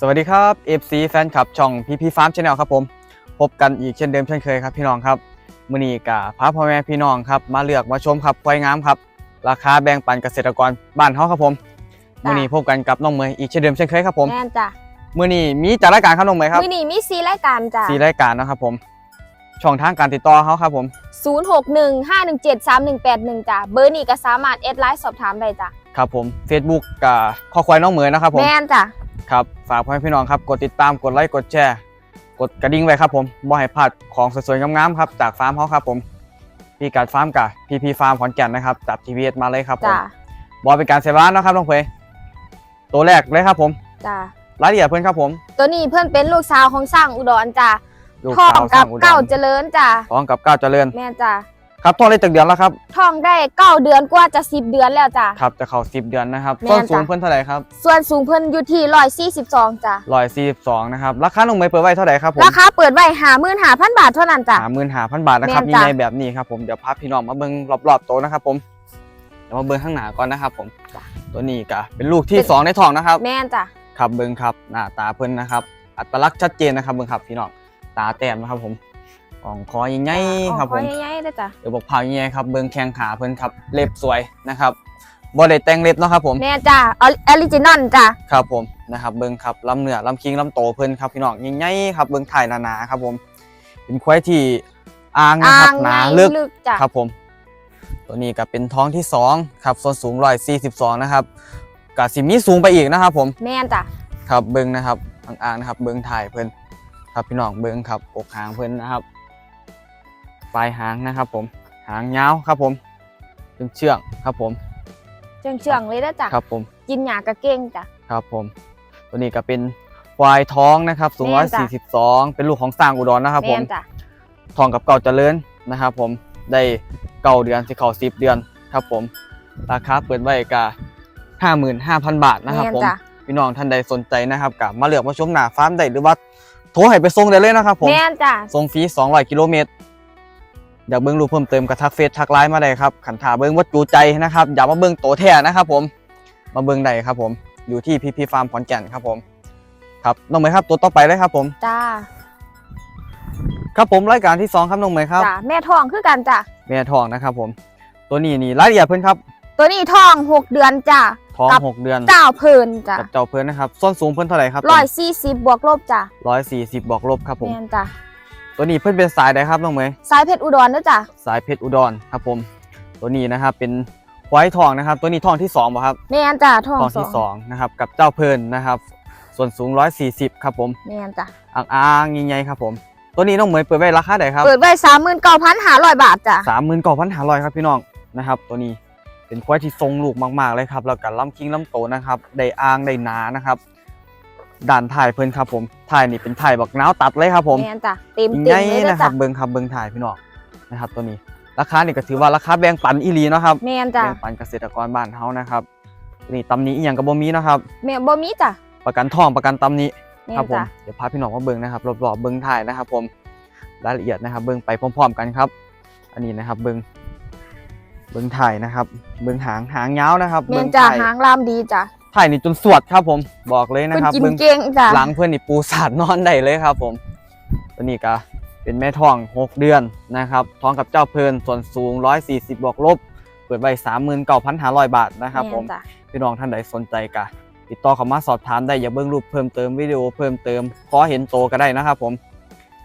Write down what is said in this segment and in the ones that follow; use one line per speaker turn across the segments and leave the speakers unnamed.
สวัสดีครับ FC แฟนคลับช่องพีพีฟาร์มชาแนลครับผมพบกันอีกเช่นเดิมเช่นเคยครับพี่น้องครับมื้อนี้กับพาพ่อแม่พี่น้องครับมาเลือกมาชมครับควายงามครับ ราคาแบ่งปันเกษตรกรบ้านเฮาครับผมมื้อนี้พบกันกับน้องเมย์อีกเช่นเดิมเช่นเคยครับผม
แม่นจ้ะ
มื้อนี้มีจัดรายการครับน้องเมย์ครับ
มื้อนี้มีซีรายการจ้ะ
สีรายการเนาะครับผมช่องทางการติดต่อเขาครับผม
0615173181 จ้ะ เบอร์นี้ก็สามารถแอดไลน์สอบถามได้จ้ะ
ครับผม Facebook กับข้อควายน้องเมย์นะครับผม
แม่นจ้ะ ครับ
ฝากพ่อแม่พี่น้องครับกดติดตามกดไลค์กดแชร์ กดกระดิ่งไว้ครับผมบ่ให้พลาดของสวยๆงามๆครับจากฟาร์มเขาครับผมพี่การฟาร์มกับพีพีฟาร์มขอนแก่นนะครับจับทีวีมาเลยครับผม
จ้ะ
บอเป็นการเซฟร้านนะครับน้องเพยตัวแรกเลยครับผม
จ้ะ
รายละเอียดเพื่อนครับผม
ตัวนี้เพื่อนเป็นลูกสาวของสร้างอุดรจ้ะ
ลูก
ท้อ
สางวส
กั
ร้า
บ
งอุด
เก้ารเจริญจ้ะ
ท้องกับก้าวเจริญ
แม่นจ้ะ
ครับท้องได้ตึกเดือนแล้วครับ
ท้องได้เก้าเดือนกว่าจะสิบเดือนแล้วจ้ะ
ครับจะเข้าสิบเดือนนะครับ
แม่น
ต้นสูง
จ้ะ
เพื่อนเท่าไหร่ครับ
ส่วนสูงเพื่อนอยู่ที่ร้อยสี่สิบสองจ้ะ
ร้อยสี่สิบสองนะครับราคาน้องเมย์เปิดไว้เท่าไหร่ครับผม
ราคาเปิดไว้หาหมื่นหาพันบาทเท่านั้นจ้ะ
สามหมื่นห้าพันบาทนะครับ
แม่
มี
นจ้ะ
ในแบบนี้ครับผมเดี๋ยวพาพี่น้องมาเบิ้งรอบๆโตะนะครับผมเดี๋ยวมาเบิ้งข้างหน้าก่อนนะครับผมตัวนี้ก็เป็นลูกที่สองในท้องนะครับ
แม่นจ้ะ
ครับเบิ้งครับหน้าตาเพิ่นนะครับอัตลักษณ์ชัดเจนนะครับเบิ้งครับพี่น้องตาแต้มนะครับผม อ่องคอใหญ่ๆครับผม
ขอใหญ่ๆเลยจ้ะ
เดี๋ยวบอกพาวใหญ่ๆครับเบิ้งแข้งขาเพิ่นครับเล็บสวยนะครับบ่ได้แต่งเล็บเนาะครับผม
แม่นจ้ะออริจินอลจ้ะ
ครับผมนะครับเบิ้งครับลำเนื้อลำคิงลำโตเพิ่นครับพี่น้องใหญ่ๆครับเบิ้งถ่ายหนาๆครับผมเป็นควายที่อ่างนะ
อ่า
ครับ
ง
หนา
ใหญ่
ลึก
ลึกจ้ะ
ครับผม ตัวนี้ก็เป็นท้องที่สองครับส่วนสูงร้อยสี่สิบสองนะครับกสิมีสูงไปอีกนะครับผม
แม่นจ้ะ
ครับเบิ้งนะครับอ่างๆนะครับเบิ้งถ่ายเพิ่นครับพี่น้องเบิ้งครับอกหางเพิ่นนะครับ ปลายหางนะครับ ผมหางยาวครับผมเป็นเชือกครับผม
เชื่องเชื่องๆเลยนะจ้ะ
ครับผม
กินหยากระเก้งจ้ะ
ครับผม ตัวนี้ก็เป็นควายท้องนะครับสูง
แม่
ร้อย
นจ้ะ
สี่สิบสองเป็นลูกของสร้างอุดรนะครับ ผ
แม่
ม
นจ้ะ
ทองกับเก่าเจริญนะครับ ผมได้เก่าเดือนสิเขาสิบเดือนครับ ผมราคาเปิดไว้กะห้าหมื่นห้าพันบาทนะครับ
แม่น
ผม
จ้ะ
พี่น้องท่านใดสนใจนะครับกับมาเลือกมาชมหน้าฟาร์มได้หรือว่าโทรให้ไปส่งได้เลยนะครับผม
แม่นจ้ะ
ส่งฟรี200กิโลเมตร อยากเบิ้งรูปเพิ่มเติมกับทักเฟซทักไลน์มาได้ครับขันถาเบิ้งวัดจูใจนะครับอย่ามาเบิ้งโตแท้นะครับผมมาเบิ้งได้ครับผมอยู่ที่พีพีฟาร์มขอนแก่นครับผม ครับน้องเมย์ครับตัวต่อไปเลยครับผม
จ้า
ครับผมรายการที่สองครับน้องเมย์ครับ
จ้ะแม่ท้องคือกันจ้ะ
แม่ทองนะครับผม ตัวนี้นี่รายละเอียดเพิ่นครับ
ตัวนี้ท้องหกเดือนจ้ะ
ท้อง
กับ
หกเดือน
เจ้าเพิ่นจ้ะ
กับเจ้าเพิ่นนะครับส้นสูงเพิ่นเท่าไหร่ครับ
ร้อยสี่สิบบวกลบจ้ะ
ร้อยสี่สิบบวกลบครับผม
แม่นจ้ะ
ตัวนี้เพิ่นเป็นสายใดครับน้องเมย์
สายเพชรอุดรนะจ้ะ
สายเพชรอุดรครับผม ตัวนี้นะครับเป็นควายทองนะครับ ตัวนี้ทองที่สองป่ะครับ
แม่นจ้ะท้อง
ทอง
สอ
ที่
ง
สองนะครับกับเจ้าเพิ่นนะครับ ส่วนสูง 140 ครับผม
แม่นจ้ะ
อ่างอ่างใหญ่ๆครับผม ตัวนี้น้องเหมยเปิดไว้ราคาไหนครับ
เปิดไว้สามหมื่นเก้าพันห้าร้อยบาทจ้ะ
สามหมื่นเก้าพันห้าร้อยครับพี่น้องนะครับตัวนี้เป็นควายที่ทรงลูกมากๆเลยครับแล้วก็ลำคิงลำโตนะครับได้อ่างได้หนานะครับ ด่านถ่ายเพิ่นครับผมถ่ายนี่เป็นถ่ายบักน้าวตัดเลยครับผม
แม่นจ้ะเต็ม
ยิ่ง
เต็
ให
ม
ญ่
เลยนะ
นะครั
จ้ะ
บเบิ้งครับเบิ้งถ่ายพี่น้องนะครับตัวนี้ราคานี่ก็ถือว่าราคาแบ่งปันอีหลีเนาะครับ
แม่นจ้ะ
แบ่งปันเกษตรกรบ้านเฮานะครับนี่ตำหนี้อีหยังกับบ่มีเนาะครับ
แม่บ่มีจ้ะ
ประกันท่องประกันตำหนี้
แม่
ครับ
น
ผม
จ้ะ
เดี๋ยวพาพี่น้องมาเบิ้งนะครับรอบๆเบิ้งถ่ายนะครับ ผมรายละเอียดนะครับ เบิ้งไปพร้อม ๆ กันครับ อันนี้นะครับ เบิ้งเบิ้งถ่ายนะครับ เบิ้งหางหางยาวนะครับ
แม่
เบิ้
น
ง
จ้ะ
ถ่าย
หางลามดีจ้ะ
ถ่ายนี่จนสวดครับผมบอกเลยนะ
เพิ่น
ครับ
กิน
เบิ้ง
เก่งจ้ะ
หลังเพื่อนนี่ปูสาดนอนได้เลยครับ ผมตัวนี้ก็เป็นแม่ท้อง 6 เดือนนะครับท้องกับเจ้าเพลินส่วนสูง 140บวกลบเปิดไว้39,500 บาทนะครับ ผม
แม่นจ้ะ
พี่น้องท่านใดสนใจกะติดต่อเข้ามาสอบถามได้อย่าเบิ่งรูปเพิ่มเติมวิดีโอเพิ่มเติมขอเห็นโตก็ได้นะครับ ผม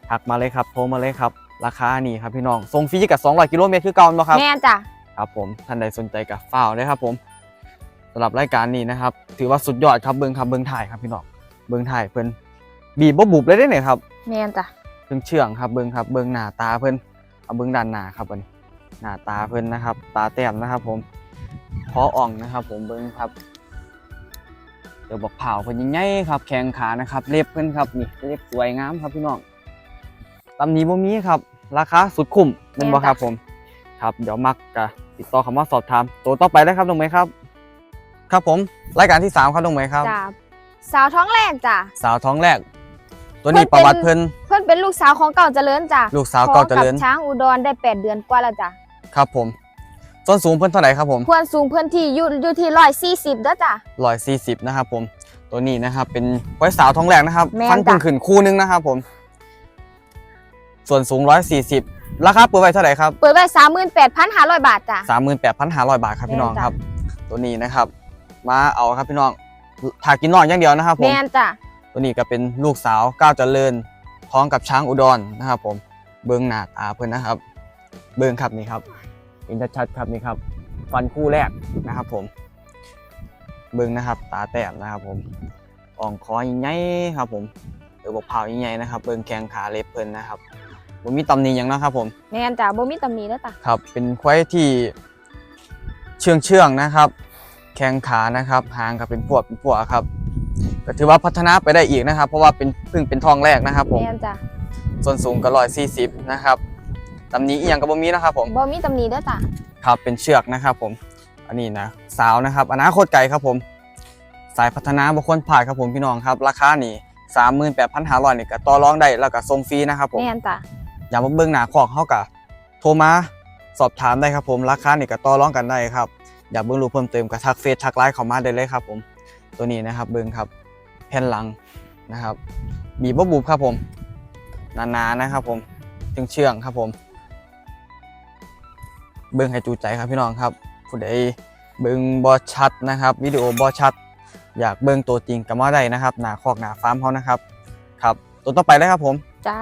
ทักมาเลยครับโทรมาเลยครับ ราคานี่ครับพี่น้องส่งฟรีกับ 200 กิโลเมตรคือเก่าบ่ครับ
แม่นจ้ะ
ครับผมท่านใดสนใจกับฝ้าวเลยครับผม สำหรับรายการนี้นะครับ ถือว่าสุดยอดครับเบิ่งครับเบิ่งถ่ายครับพี่น้องเบิ่งถ่ายเพิ่นบีบบ่บุบเลยได้เนี่ยครับ
แม่นจ้ะ
เพิ่งเชื่องครับเบิ่งครับเบิ่งหน้าตาเพิ่นเอาเบิ่งด้านหน้าครับวันนี้หน้าตาเพิ่นนะครับ ตาแต้มนะครับ ผมคออ่องนะครับ ผมเบิ่งครับเดี๋ยวบอกเผาเพิ่นยิ่งใหญ่ครับ แข้งขานะครับเล็บเพิ่นครับนี่เล็บสวยงามครับพี่น้องตำหนี้บ่มีครับ ราคาสุดคุ้มแม่นบ่ครับผม ครับ เดี๋ยวมักกะติดต่อคำว่าสอบถามตัวต่อไปเลยครับน้องเมย์ครับ ครับผมรายการที่สามครับน้องเมย์ครับ
จ้ะสาวท้องแรกจ้ะ
สาวท้องแรก ตัวนี้
เพิ่
ประ
นเป็น
วัติเพิ่น
เพื่อนเป็นลูกสาวของเก่าเจริญจ้ะ
ลูกสาวเก่าเจริญ
ท้องกับช้างอุดรได้แปดเดือนกว่าแล้วจ้ะ
ครับผมส่วนสูงเพิ่นเท่าไหร่ครับผม
ควรสูงเพื่อนที่อยู่อยู่ที่ร้อยสี่สิบเด้อจ้ะ
ร้อยสี่สิบนะครับผมตัวนี้นะครับเป็นควายสาวท้องแรกนะครับ
แม่น
ฟัน
จ้ะ
เพิ่งขึ้นคู่นึงนะครับผม ส่วนสูง140ราคาเปิดไว้เท่าไหร่ครับ
เปิดไว้38,500บาทจ้ะ
38,500บาทครับพี่น้อง
แม่นจ้ะ
ครับ ตัวนี้นะครับ มาเอาครับพี่น้องถากินนอนอย่างเดียวนะครับผม
แม่นจ้ะ
ตัวนี้ก็เป็นลูกสาวก้าวเจริญพร้อมกับช้างอุดรนะครับ ผมเบิ้งหน้าตาเพื่อนนะครับ เบิ้งครับนี่ครับเห็นชัดๆครับนี่ครับ ฟันคู่แรกนะครับ ผม เบิ้งนะครับ ตาแต้มนะครับ ผมอ่องคอใหญ่ๆครับ ผมเออบอกเผาใหญ่ๆนะครับ เบิ้งแข้งขาเล็บเพิ่นนะครับผมมีตำหนิหยังนะครับ ผม
แม่นจ้ะบ่มีตำหนิเด้อจ้ะ
ครับ เป็นควายที่เชื่องเชื่องๆนะครับ แข้งขานะครับหางก็เป็นพวกเป็นพวกครับก็ถือว่าพัฒนาไปได้อีกนะครับ เพราะว่าเป็นเพิ่งเป็นทองแรกนะครับผม
แม่นจ้ะ
ส่วนสูงก็ร้อยสี่สิบนะครับตำหนี้อีกอย่างก็บ่มีนะครับผม
บ่มีตำหนิเด้อจ้ะ
ครับเป็นเชือกนะครับผม อันนี้นะสาวนะครับอนาคตไกลครับผม สายพัฒนาบุคคลผ่านครับผมพี่น้องครับ ราคานี่สามหมื่นแปดพันห้าร้อยนี่ก็ต่อรองได้แล้วก็ส่งฟรีนะครับผม
แม่นจ้ะ
อย่ามาเบิ่งหน้าคอกเขากะโทรมาสอบถามได้ครับผม ราคานี่ก็ต่อรองกันได้ครับ อยากเบิ่งรูปเพิ่มเติมก็ทักเฟซทักไลน์เข้ามาได้เลยครับผมตัวนี้นะครับเบิ่งครับแผ่นหลังนะครับบีบบ่บุบครับผมหนาๆนะครับผมเชื่องๆครับผม เบิ่งให้จูใจครับพี่น้องครับผู้ใดเบิ่งบ่ชัดนะครับวิดีโอบ่ชัด อยากเบิ่งตัวจริงก็มาได้นะครับหน้าคอกหน้าฟาร์มเขานะครับครับตัวต่อไปเลยครับผม
จ้า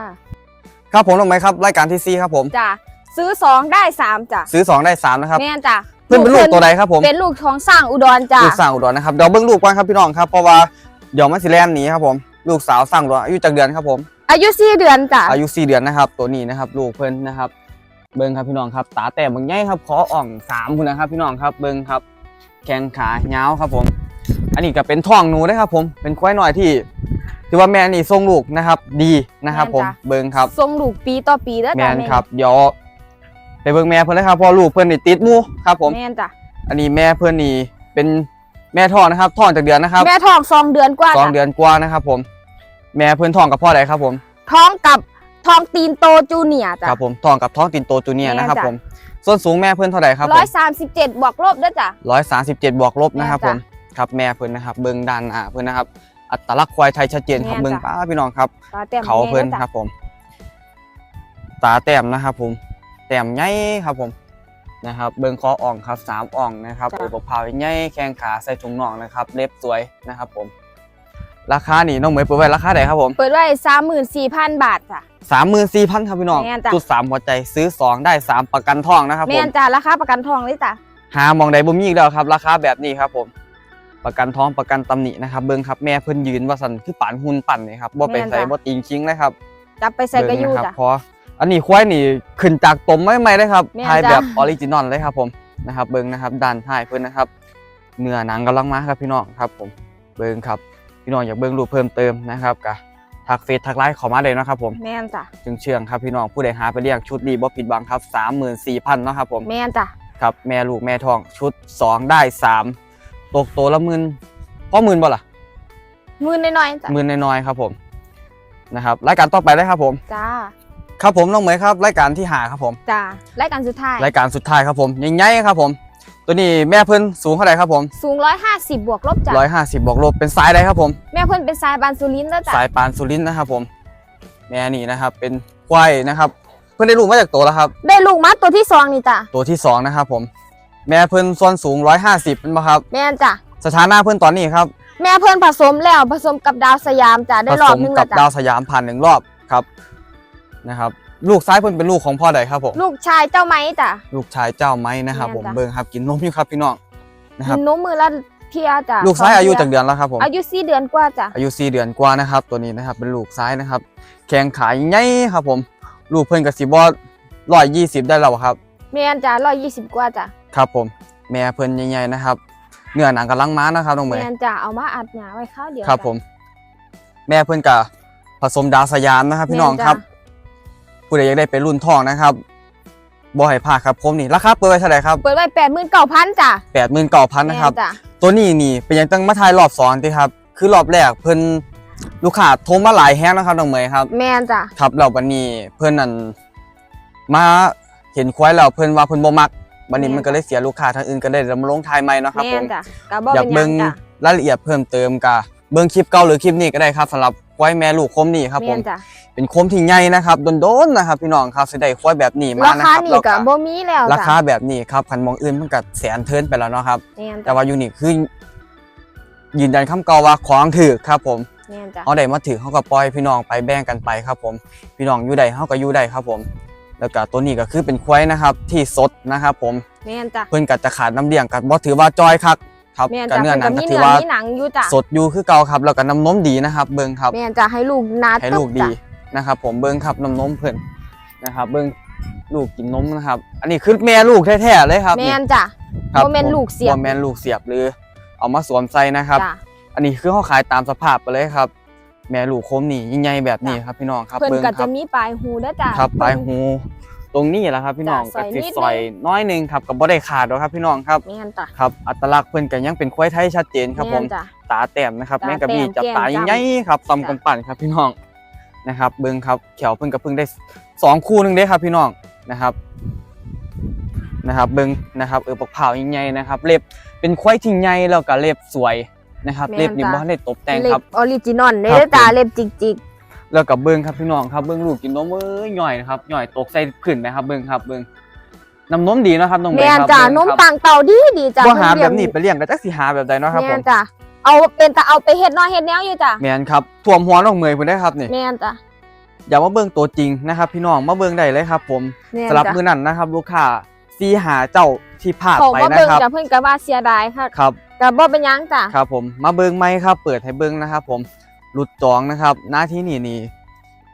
ครับผมลงไหมครับรายการที่สี่ครับผม
จ้ะซื้อ2ได้3จ้ะ
ซื้อ 2 ได้ 3 นะครับ
แม่นจ้ะ
เพื่อนเป็นลูกตัวใดครับผม
เป็นลูกของสร้างอุดรจ้ะ
ลูกสาวอุดรนะครับเดี๋ยวเบิ้งลูกก่อนครับพี่น้องครับเพราะว่าเดี๋ยวมันสิแลนหนีครับผมลูกสาวสร้างอุดรอายุจากเดือนครับผม
อายุ4เดือนจ้ะ
อายุ4เดือนนะครับ ตัวนี้นะครับ ลูกเพิ่นนะครับ เบิ้งครับพี่น้องครับ ตาแต่บางใหญ่ครับขออ่องสามคุณนะครับ พี่น้องครับเบิ้งครับแข้งขาเงาวครับผม อันนี้ก็เป็นท้องหนูนะครับผมเป็นควายน้อยที่ถือว่าแม่นี่ทรงลูกนะครับ ดีนะครับ ผมเบิ้งครับ
ทรงลูกปีต่อปีเด้อ
แม
จ้ะ
นครับเดี๋ยว ไปเบิ่งแม่เพิ่นเลยครับเพอลูกเพิ่นนี่ติดหมูครับผม
แม่นจ้ะ
อันนี้แม่เพื่อนนี่เป็นแม่ท้องนะครับท้องจากเดือนนะครับ
แม่ท้องสองเดือนกว่า
สอง
จ้ะ
เดือนกว่านะครับผม แม่เพื่อนท้องกับพ่อใดครับผม
ท้องกับท้องตีนโตจูเนียร์จ้ะ
ครับผมท้องกับท้องตินโตจูเนียร์นะครับ
แม่จ้ะ
ผมส่วนสูงแม่เพื่อนเท่าไหร่ครับผ
ร้อ
ม
ยสามสิบเจ็ดบวกลบเด้อจ้ะ
ร้อยสามสิบเจ็ดบวกลบนะครับ
แม่
ผ
จ้ะ
มครับแม่เพื่อนนะครับ เบิ้งด้านอ่าเพื่อนนะครับ อัตลักษณ์ควายไทยชัดเจนครับ
แม่
เบิ้ง
จ้ะ
ป้าพี่น้องครับ
ตาเต็ม
เขาเพื่อน
แม่ด้อ
ครับผม ตาแต้มนะครับผมแต้มใหญ่ครับผมนะครับ เบิ้งคออ่องครับสามอ่องนะครับ
จ้ะ
อุปภาใหญ่แข้งขาใส่ถุงน่องนะครับ เล็บสวยนะครับผม ราคานี่น้องเหมยเปิดไว้ราคาไหนครับผม
เปิดไว้สามหมื่นสี่พันบาทจ้ะ
สามหมื่นสี่พันครับพี่น้อง
แม่นจ้ะ
จุดสามหัวใจซื้อสองได้สามประกันทองนะครับผ
แม่
ม
นจ้ะราคาประกันทองเลยจ้ะ
หามองใดบ่มีอีกแล้วครับ ราคาแบบนี้ครับผม ประกันท้องประกันตำหนินะครับเบิ้งครับแม่เพิ่นยืนว่าสันคือป่านหุ่นปั่นนี่ครับบ่ไปใส่บ่ติงชิงเลยครับ
จับไปใส่กระยู
เบิ่งนะค
จ้ะ
รับเพราะ อันนี้ควายนี่ขึ้นจากตมไม่ไม่เลยครับ
แม่น
ถ่าย
จ้ะ
แบบออริจินอลเลยครับผมนะครับ เบิ้งนะครับด้านท้ายเพิ่นนะครับเนื้อหนังกำลังมาครับพี่น้องครับผมเบิ้งครับพี่น้องอยากเบิ้งรูปเพิ่มเติมนะครับก็ทักเฟซทักไลน์เข้ามาเลยนะครับผม
แม่นจ้ะ
จึงเชื่องครับพี่น้องผู้ใดหาไปเรียกชุดดีบ่ผิดหวังครับ34,000เนาะครับผม
แม่นจ้ะ
ครับแม่ลูกแม่ทองชุด 2 ได้ 3 ตกตัวละหมื่นพ่อหมื่นบ่ล่ะ
หมื่นน้อยๆจ้ะ
หมื่นน้อยๆครับผมนะครับรายการต่อไปเลยครับผม
จ้า
ครับผมน้องเหมยครับรายการที่หาครับผม
จ้ะรายการสุดท้าย
รายการสุดท้ายครับผมใหญ่ๆครับผม ตัวนี้แม่เพิ่นสูงเท่าไหร่ครับผม
สูงร้อยห้าสิบบวกลบจ้ะ
150บวกลบเป็นสายใดครับผม
แม่เพิ่นเป็นสายบานสุรินทร์แล้วจ้ะ
สายปานสุรินทร์นะครับผมแม่นี่นะครับเป็นควายนะครับ เพิ่นได้ลูกมาจากตัวแล้วครับ
ได้ลูกมัดตัวที่สองนี่จ้ะ
ตัวที่สองนะครับผม แม่เพิ่นส่วนสูง 150เป็นป่ะครับ
แม่นจ้ะ
สถานะเพิ่นตอนนี้ครับ
แม่เพิ่นผสมแล้วผสมกับดาวสยามจ้ะได้
ผ
รอ
ส
บ
ม
นึง
กั
แล้
บ
ว
ดา
จ้ะ
วสยามผ่านหนึ่งรอบครับ นะครับลูกซ้ายเพิ่นเป็นลูกของพ่อใดครับผม
ลูกชายเจ้าไม้จ้ะ
ลูกชายเจ้าไม้นะครับ
แม่น
ผม
จ้ะ
เบิ่งครับกินนมอยู่ครับพี่น้องนะค
กิ
รับ
นนมมือละเทียจ้ะ
ลูกซ้าย
สง
อายุ
เทื่
จากเดือนแล้วครับผม
อายุสี่เดือนกว่าจ้ะ
อายุ4เดือนกว่านะครับตัวนี้นะครับเป็นลูกซ้ายนะครับ แข้งขาใหญ่ครับผม ลูกเพิ่นก็สิบ่120ได้แล้วครับ
แม่นจ้ะร้อยยี่สิบกว่าจ้ะ
ครับผมแม่เพิ่นใหญ่ๆนะครับเนื้อหนังกำลังม้านะครับน้องเหมย
แม่นจ้ะเอามาอัดหยาไว้ข้าวเดียว
ครับ
จ้ะ
ผม แม่เพิ่นก็ผสมดาวสยามนะครับ พี่น้อง
แม่นจ้ะ
ครับ ผู้ใดอยากได้เป็นรุ่นทองนะครับบ่ให้พลาดครับผมนี่ราคาเปิดไว้เท่าไหร่ครับ
เปิดไว้แปดหมื่นเก้าพันจ้ะ
89,000นะครับ
แม่จ้ะ
ตัวนี้นี่เป็นยังต้องมาทายรอบสองติครับ คือรอบแรกเพิ่นลูกค้าโทรมาหลายแฮงนะครับน้องเหมยครับ
แม่นจ้ะ
ครับแล้ววันนี้เพิ่นนั่นมาเห็นควายแล้วเพิ่นว่าเพิ่นบ่มักวันนี้มันก็เลยเสียลูกค้าทางอื่นก็ได้มาลงทายใหม่เนาะครับ
แม่
ผ
น
ม
จ้ะกะบ่
อยา
เป็
ก
นหยั
เบิ่
ง
ง
จ้ะ
รายละเอียดเพิ่มเติมกะเบิ่งคลิปเก่าหรือคลิปนี้ก็ได้ครับสำหรับ ควายแม่ลูกคมนี่ครับผ
แม่
ม
นจ้ะ
เป็นคมที่ใหญ่นะครับโดนๆนะครับ พี่น้องครับสิได้ควายแบบนี้มา
รา
นะ
คา
ครับ
นี่
แล้ว
ก็
ก็
บ่มีแล้ว
รา
จ้ะ
คาแบบนี้ครับคันมองอื่นมันก็แสนเทินไปแล้วเนาะครับ
แม่น
แต่
จ้ะ
ว่ายูนิคคือยืนยันคำเก่าว่าของถือครับผม
แม่นจ้ะ
เอาได้มาถือเขาก็ปล่อยพี่น้องไปแบ่งกันไปครับผม พี่น้องอยู่ใดเขาก็อยู่ใดครับผม แล้วก็ตัวนี้ก็คือเป็นควายนะครับที่สดนะครับผม
แม่นจ้ะ
เพิ่นก็จะขาดน้ำเลี้ยงก็บ่ถือว่าจอยครับ ครับ
แม่น
ก็
จ้ะ
เนื้อ
เพิ่น
หนั
ก็
งก็
มี
ถือ
เนื้อ
ว่า
มีหนังอยู่จ้ะ
สดอยู่คือเก่าครับแล้วก็น้ำนมดีนะครับ เบิ่งครับ
แม่นจ้ะให้ลูกหนา
ให้
ตึ
ลู
บ
กดี
จ้ะ
นะครับ ผมเบิ่งครับน้ำนมเพิ่นนะครับ เบิ่งลูกกินนมนะครับ อันนี้คือแม่ลูกแท้ๆเลยครับ
แม่
นี่
นจ้ะ
ครับ
บ่แม่นลูกเสียบ
บ่แม่นลูกเสียบหรือ เอามาสวมใส่นะครับ
จ้ะ
อันนี้คือเขาขายตามสภาพไปเลยครับ แม่ลูกคมนี่ยิ่งใหญ่แบบนี้ครับพี่น้องครับ
เพิ่น
เบิ่ง
ก็
ค
จะ
รับ
มีปลายหูเด้อจ้ะ
ครับปลาย
เพิ่น
หู ตรงนี้แหละครับพี่น้อง
จ้ะ
ก็
ใส่
สิ
นิดนึง
ซอยน้อยหนึงครับก็บ่ได้ขาดหรอกครับพี่น้องครับ
แม่นจ้ะ
ครับอัตลักษณ์เพิ่นก็ยังเป็นควายไทยชัดเจนครับผม
แม่นจ้ะ
ตาแต้มนะครับ
ตา
แม่งกระบี่
แต้ม
จับตา
แก้ม
ใหญ่ๆครับซ้ำ
จ้ะ
กำปั่นครับพี่น้องนะครับ เบิ่งครับแขวเพิ่นก็เพิ่งได้สองคู่หนึงเด้ครับพี่น้องนะครับนะครับ เบิ่งนะครับเออปักเผาใหญ่ๆนะครับ เล็บเป็นควายที่ใหญ่แล้วก็เล็บสวยนะครับ
แม่น
เล็บนี่
จ้ะ
บ่ทันได้ตกแต่ง
เล็
ครับ
บออริจินอลเด้
ครั
อบจ้ะ
ผม
เล็บจิก
แล้วก็เบิ่งครับพี่น้องครับเบิ่งลูกกินนมเอ้ยย่อยนะครับย่อยตกใส่พื้นนะครับเบิ่งครับเบิ่งน้ำนมดีเนาะครับน้อง
ๆ
เม
แม่
ย์
น
ครับ
จ้ะ
เบิ่ง
นม
ครับ
ต่างเต่าดีดีจ้ะ
บ่หา
เพิ่
แบ
น
บ
เลี้
นี้
ยง
ไปเลี้ยงก็จักสิหาแบบใดเนาะครับผ
แม่
ม
นจ้ะเอาเป็นแต่เอาไปเฮ็ดน้อยเฮ็ดแนวอยู่จ้ะ
แม่นครับท่วมหัวน้องเมย์พุ่นได้ครับนี่
แม่นจ้ะ
อย่ามาเบิ่งตัวจริงนะครับ พี่น้องมาเบิ่งได้เลยครับ ผม
แม่น
สำหรับ
จ้ะ
มื้อนั้นนะครับ ลูกค้าซีหาเจ้าที่พลาด
เขา
ไป
มา
นะ
เบิ่ง
ครับ
จ้ะเพิ่นก็ว่าเสียดายค่ะ
ครับ
ก็บ่เป็นหยังจ้ะ
ครับผมมาเบิ่งไหมครับ เปิดให้เบิ่งนะครับ ผม หลุดจองนะครับหน้าที่นี่นี่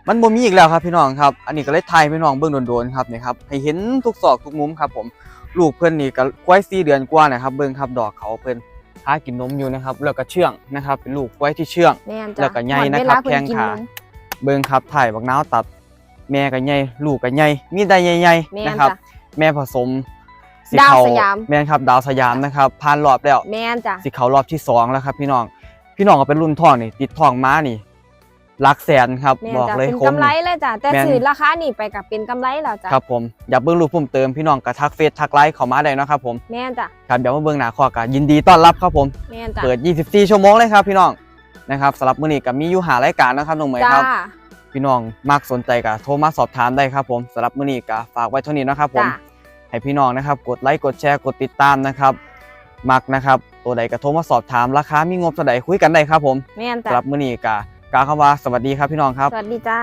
มันบ่มีอีกแล้วครับพี่น้องครับ อันนี้ก็เลยถ่ายให้พี่น้องเบิ่งโดนๆครับนี่ครับให้เห็นทุกซอกทุกมุมครับผมลูกเพิ่นนี่ก็ควาย4เดือนกว่านะครับเบิ่งครับดอกเขาเพิ่นหากินนมอยู่นะครับแล้วก็เชื่องนะครับเป็นลูกควายที่เชื่อง
แม่นจ้ะ
แล้วก็ใหญ่
หมด
นะครับ
เวลาเพิ่นกิ
แข้งขา
นม
เบิ่งครับถ่ายบักนาวตัด แม่ก็ใหญ่ลูกก็ใหญ่มีได้ใหญ่
แม่
ๆ
น
นะครับ
จ้ะ
แม่ผสม
ดาว
เข้
สยาม
แม่นครับดาวสยามนะครับผ่านรอบแล้ว
แม่นจ้ะ
สิเขารอบที่สองแล้วครับพี่น้อง พี่น้องก็เป็นรุ่นทองนี่ ติดทองม้านี่หลักแสนครับ
แม่น
บอก
จ้ะ
เลย
เป็น
คม
กำไร
นี่
เลยจ้ะแต่
แม่น
ซื้อราคานี่ไปก็เป็นกำไรแล้วจ้ะ
ครับผมอยากเบิ่งรูปเพิ่มเติมพี่น้องก็ทักเฟซทักไลน์เข้ามาได้เนาะครับผม
แม่นจ้ะ
ครับเดี๋ยวมาเบิ่งหน้าคอก็ยินดีต้อนรับครับผม
แม่นจ้ะ
เปิด 24 ชั่วโมงเลยครับ พี่น้องนะครับสำหรับมื้อนี้ก็มีอยู่หารายการนะครับน้องเหมย
จ้า
ครับ พี่น้องมักสนใจก็โทรมาสอบถามได้ครับผมสำหรับมื้อนี้ก็ฝากไว้เท่านี้นะครับผม
จ้ะ
ให้พี่น้องนะครับ กดไลค์กดแชร์กดติดตามนะครับ มักนะครับ ตัวใดก็โทรมาสอบถามราคามีงบเท่าใดคุยกันได้ครับผม
แม่น
สำ
จ้ะ
หรับมื้อนี้ก็กล่าวคำว่าสวัสดีครับพี่น้องครับ
สวัสดีจ้า